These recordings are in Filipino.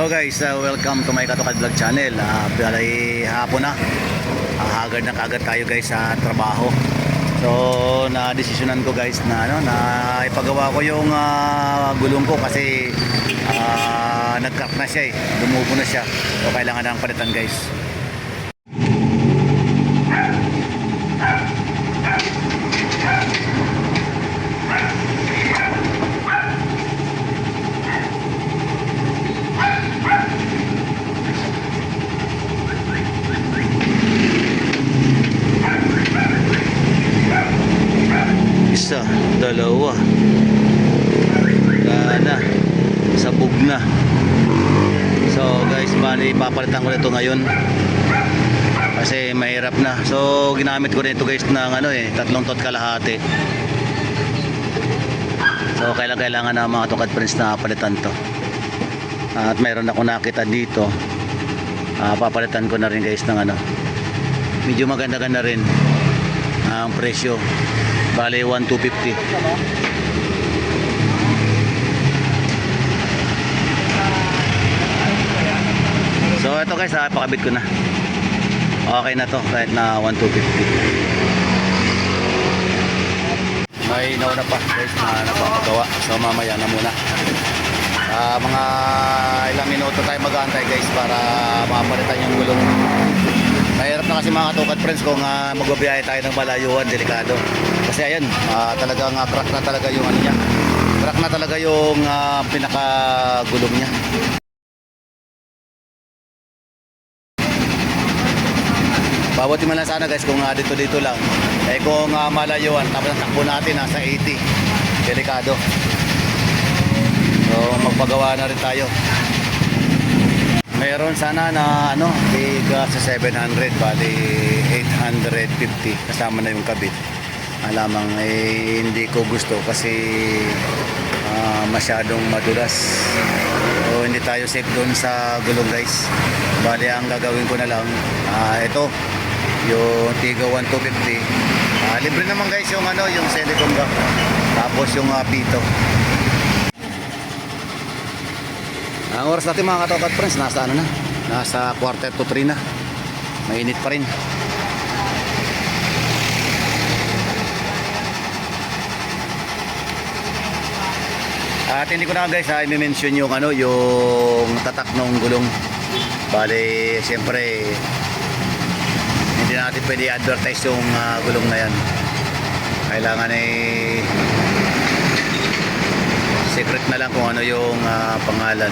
Hello guys, uh, welcome to my Katokad Vlog channel. Uh, balay hapon na. Uh, hagard na kagad tayo guys sa trabaho. So, na desisyonan ko guys na ano na ipagawa ko yung ah, gulong ko kasi uh, nag-crack na siya eh. Lumubo na siya. So, kailangan ng palitan guys. Isa, dalawa. Gana. Sabog na. So guys, bali papalitan ko na ito ngayon. Kasi mahirap na. So ginamit ko na ito guys ng ano eh, tatlong tot kalahati. So kailangan kailangan na mga tukad friends na palitan to. At mayroon ako nakita dito. Ah, papalitan ko na rin guys ng ano. Medyo maganda-ganda rin ang presyo. Bale 1,250. Ito guys, ah, pakabit ko na. Okay na to kahit na 1,250. May nauna pa guys na napapagawa. So mamaya na muna. Ah, mga ilang minuto tayo mag-aantay guys para mapalitan yung gulong. Mahirap na kasi mga tukad friends kung uh, magbabiyahe tayo ng malayuan, delikado. Kasi ayan, ah, talagang ah, crack na talaga yung ano niya. Crack na talaga yung ah, pinaka-gulong niya. Bawat man lang sana guys kung uh, dito dito lang. Eh kung uh, malayuan, tapos ang takbo natin nasa 80. Delikado. So magpagawa na rin tayo. Meron sana na ano, biga sa 700, bali 850 kasama na yung kabit. Alamang eh, hindi ko gusto kasi ah, masyadong madulas. So hindi tayo safe doon sa gulong guys. Bali ang gagawin ko na lang, ah, ito, yung Tiga 1250. Ah, libre naman guys yung ano, yung silicone gum. Tapos yung ah, pito. Ang oras natin mga katokat friends, nasa ano na? Nasa quarter to 3 na. Mainit pa rin. At hindi ko na guys ha, i-mention yung ano, yung tatak ng gulong. Bale, siyempre hindi na natin pwede advertise yung ah, gulong na yan. Kailangan eh secret na lang kung ano yung ah, pangalan.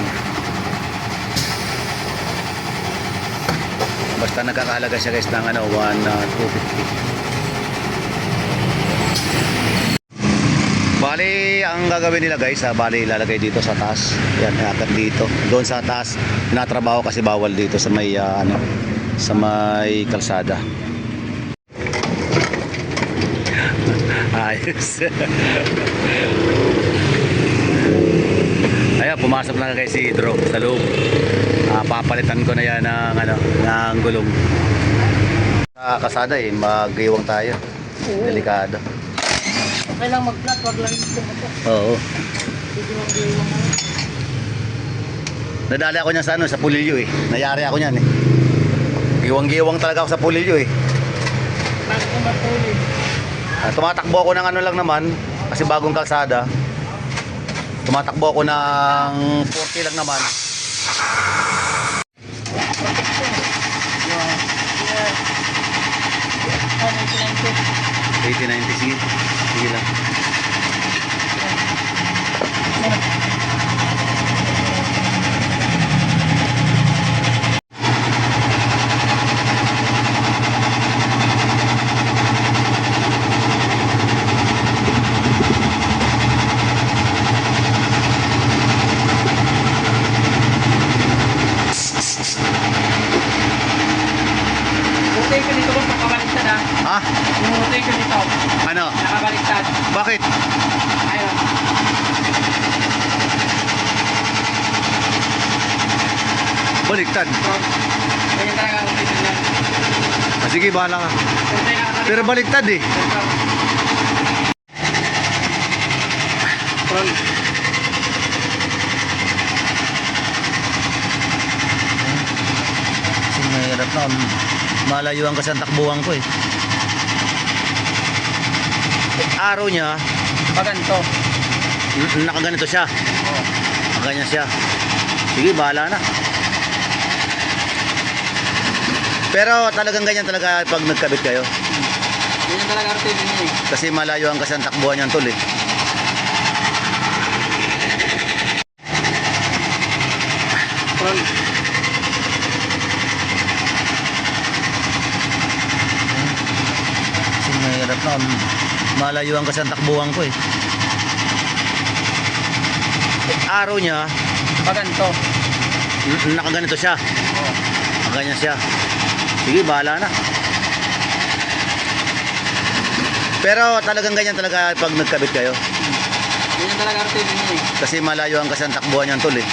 Basta nagkakahalaga siya guys ng ano, 1 uh, 250. Bali, ang gagawin nila guys, ha, bali ilalagay dito sa taas. Yan, iakat dito. Doon sa taas, tinatrabaho kasi bawal dito sa may ah, ano, sa may kalsada. Ayos. Ayan, pumasok na kay si Idro sa loob. Ah, papalitan ko na yan ng, ano, ng gulong. Sa kasada eh, mag-iwang tayo. Delikado. Okay lang mag-flat, wag lang yung pumatok. Oo. Nadali ako niyan sa ano, sa pulilyo eh. Nayari ako niyan eh. Giwang-giwang talaga ako sa pulilyo eh. bago ko matulid. Ah, tumatakbo ako ng ano lang naman, kasi bagong kalsada. Tumatakbo ako ng 40 lang naman. 80, 90, sige. Sige lang. Utay ko dito ba nakabaliktad ha? Ha? Yung utay ko dito, Ano? nakabaliktad. Bakit? Ayun. Baliktad. Ganyan talaga ang ko niya. Ah, sige, bahala ka. Pero baliktad eh. Front. Mahirap na. Malayuan kasi ang takbuhan ko eh. Araw niya, Pag ganito. nakaganito siya. Oo. Ganyan siya. Sige, bahala na. Pero talagang ganyan talaga pag nagkabit kayo. Ganyan talaga routine niya eh. Kasi malayo ang kasi ang takbuhan niyan tol eh. Front. Kasi mahirap na. Malayo ang kasi ang takbuhan ko eh. Araw niya, Pag ganito. n- nakaganito siya. Oo. Ganyan siya. Sige, bahala na. Pero talagang ganyan talaga pag nagkabit kayo. Ganyan talaga niya eh. Kasi malayo ang kasi ang takbuhan niyan tol eh.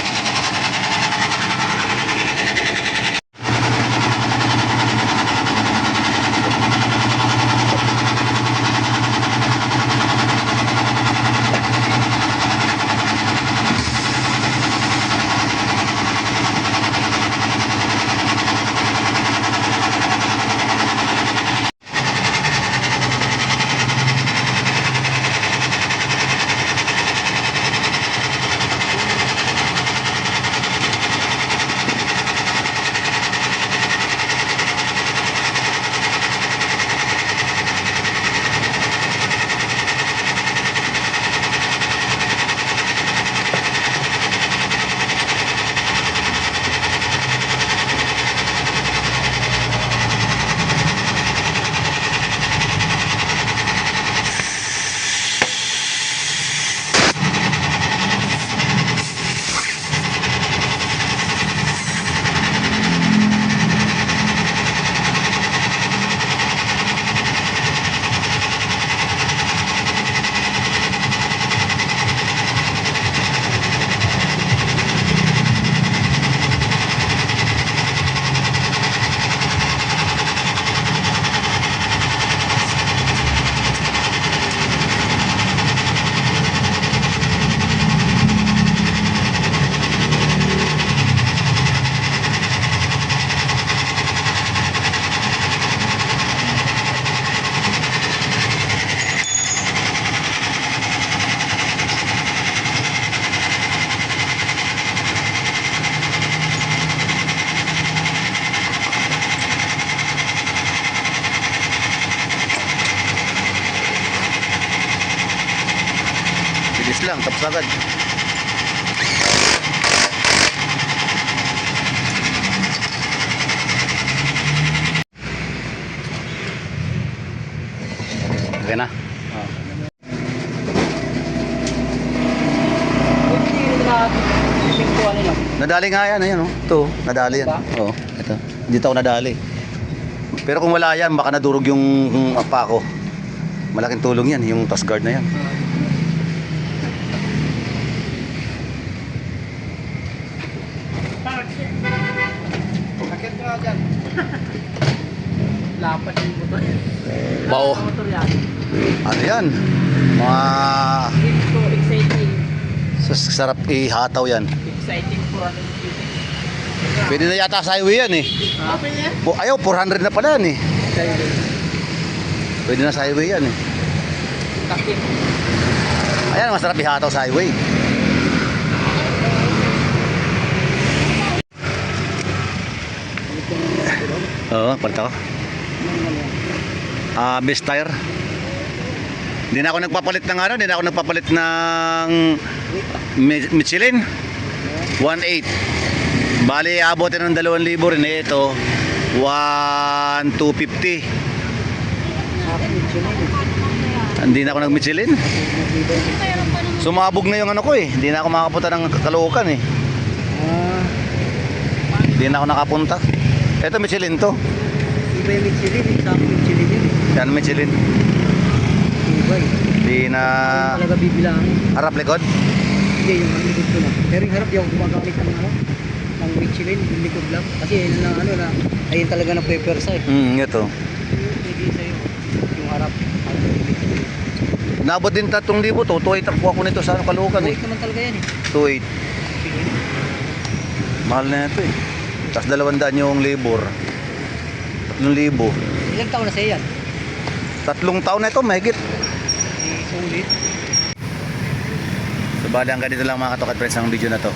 Bilis lang, tapos agad. Okay na. Nila. Nadali nga yan, ayan oh. Ito, nadali yan. Ba? Oo, ito. Dito ako nadali. Pero kung wala yan, baka nadurog yung, yung apa ko. Malaking tulong yan, yung task guard na yan. Lapat yung motor. Bao. Motor yan. Ano yan? Mga Ito, exciting. sus- sarap ihataw yan. Exciting for ano Pwede na yata sa highway yan eh. Ha? Pwede Po, ayaw, 400 na pala yan eh. Pwede na sa highway yan eh. Takip. Ayan, masarap ihataw sa highway. Oo, palit ako. Ah, best. Hindi na ako nagpapalit ng ano, hindi na ako nagpapalit ng Mi- Michelin. 1.8. Bali, abutin ng 2,000 rin. Eh, ito, 1,250. Hindi na ako nag-Michelin. Sumabog na yung ano ko eh. Hindi na ako makapunta ng Caloocan eh. Hindi na ako nakapunta. Ito Michelin to. Iba yung Michelin, eh. Yan Michelin. Iba eh. Hindi na Talaga bibilangin. harap likod. Hindi, yung likod ko na. Pero yung harap, di ako gumagamit ng ano, ng Michelin, yung likod lang. Kasi yun na ano na, ayun talaga na pwepersa eh. Hmm, ito. Pwede sa'yo, yung harap. Ano. Nabot din 3,000 to. 2.8 ang kuha ko nito sa ano, Caloocan eh. Buhay naman talaga yan eh. 2.8. Mahal na ito eh. Tapos 200 yung labor. 3,000. Ilang taon na siya yan? Tatlong taon na ito, mahigit. Sulit. So bali hanggang dito lang mga katokat friends ang video na to.